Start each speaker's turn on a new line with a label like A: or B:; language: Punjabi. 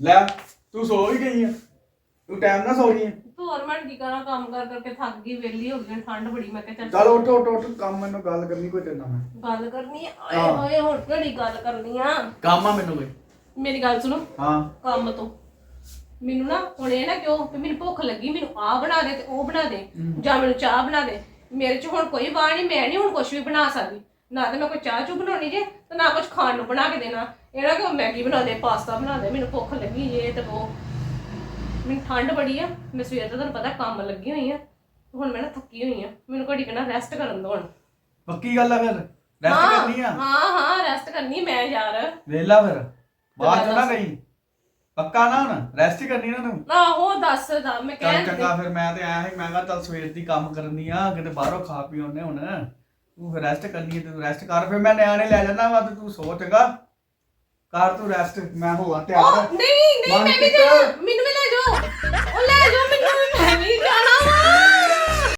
A: ਲੈ ਤੂੰ ਸੋ ਹੀ ਗਈ ਆ। ਤੂੰ ਟਾਈਮ ਨਾਲ ਸੋ ਗਈ ਆ।
B: ਹੋਰ ਮੈਂ ਕੀ ਕਰਾਂ ਕੰਮ ਕਰ ਕਰਕੇ ਥੱਕ ਗਈ ਵਿਹਲੀ ਹੋ ਗਈ ਠੰਡ ਬੜੀ ਮੈਂ ਕਿਹਾ ਚੱਲ
A: ਚੱਲ ਉੱਠ ਉੱਠ ਉੱਠ ਕੰਮ ਮੈਨੂੰ ਗੱਲ ਕਰਨੀ ਕੋਈ ਤੇਰੇ ਨਾਲ। ਮੈਂ
B: ਗੱਲ ਕਰਨੀ ਆ? ਆਏ
A: ਹਾਂ।
B: ਹੋਏ ਹੁਣ ਕਿਹੜੀ ਗੱਲ ਕਰਨੀ ਆ?
A: ਕੰਮ ਆ ਮੈਨੂੰ ਕੋਈ?
B: ਮੇਰੀ ਗੱਲ ਸੁਣੋ।
A: ਹਾਂ।
B: ਕੰਮ ਤੋਂ। ਮੈਨੂੰ ਨਾ ਹੁਣ ਇਹ ਨਾ ਕਿਉਂ ਕਿ ਮੈਨੂੰ ਭੁੱਖ ਲੱਗੀ ਮੈਨੂੰ ਆ ਬਣਾ ਦੇ ਤੇ ਉਹ ਬਣਾ ਦੇ ਜਾਂ ਮੈਨੂੰ ਚਾਹ ਬਣਾ ਦੇ। ਮੇਰੇ 'ਚ ਹੁਣ ਕੋਈ ਵਾਹ ਨਹੀਂ ਮੈਂ ਨਹੀਂ ਹੁਣ ਕੁਝ ਵੀ ਬਣਾ ਸਕਦੀ। ਨਾ ਤੇ ਮੈਂ ਕੋਈ ਚਾਹ ਚੂ ਬਣਾਉਣੀ ਜੇ ਤੇ ਨਾ ਕੁਝ ਖਾਣ ਨੂੰ ਬਣਾ ਕੇ ਦੇਣਾ। ਇਹ ਨਾ ਕਿ ਉਹ ਮੈਗੀ ਬਣਾ ਦੇ ਪਾਸਤਾ ਬਣਾ ਦੇ ਮੈਨੂੰ ਭੁੱਖ ਲੱਗੀ ਇਹ ਤੇ ਉਹ ਮੈਨੂੰ ਠੰਡ ਬੜੀ ਆ ਮੈਂ ਸਵੇਰ ਦਾ ਤੁਹਾਨੂੰ ਪਤਾ ਕੰਮ ਲੱਗੀ ਹੋਈ ਆ ਹੁਣ ਮੈਂ ਨਾ ਥੱਕੀ ਹੋਈ ਆ ਮੈਨੂੰ ਘੜੀ ਕਹਿਣਾ ਰੈਸਟ ਕਰਨ ਦੋ ਹੁਣ।
A: ਪੱਕੀ ਗੱਲ ਆ ਫਿਰ? ਰੈਸਟ
B: ਹਾਂ,
A: ਕਰਨੀ ਆ?
B: ਹਾਂ ਹਾਂ ਰੈਸਟ ਕਰਨੀ ਮੈਂ ਯਾਰ।
A: ਵੇਲਾ ਫਿਰ ਬਾਅਦ ਚ ਨਾ ਗਈ ਪੱਕਾ ਨਾ ਹੁਣ? ਰੈਸਟ ਕਰਨੀ ਨਾ ਤੂੰ?
B: ਆਹੋ ਦੱਸ ਦਾ ਮੈਂ
A: ਚੱਲ
B: ਕਹਿ
A: ਚੰਗਾ ਫਿਰ ਮੈਂ ਤੇ ਆਇਆ ਸੀ ਮੈਂ ਕਿਹਾ ਚੱਲ ਸਵੇਰ ਦੀ ਕੰਮ ਕਰਨੀ ਆ ਕਿਤੇ ਬਾਹਰੋਂ ਖਾ ਪੀ ਆਉਨੇ ਹੁਣ। ਤੂੰ ਫਿਰ ਰੈਸਟ ਕਰਨੀ ਹੈ ਤੇ ਰੈਸਟ ਕਰ ਫਿਰ ਮੈਂ ਨਿਆਣੇ ਲੈ ਜਾਣਾ ਵਾ ਤੇ ਤੂੰ ਸੋ ਚੰਗਾ। ਕਰ ਤੂੰ ਰੈਸਟ ਮੈਂ ਹੋਵਾਂ ਤਿਆਰ।
B: ਨਹੀਂ ਨਹੀਂ ਮੈਂ ਵੀ
A: ਮਨਪ੍ਰੀਤ।
B: ਜਾਣਾ। ਮੈਨੂੰ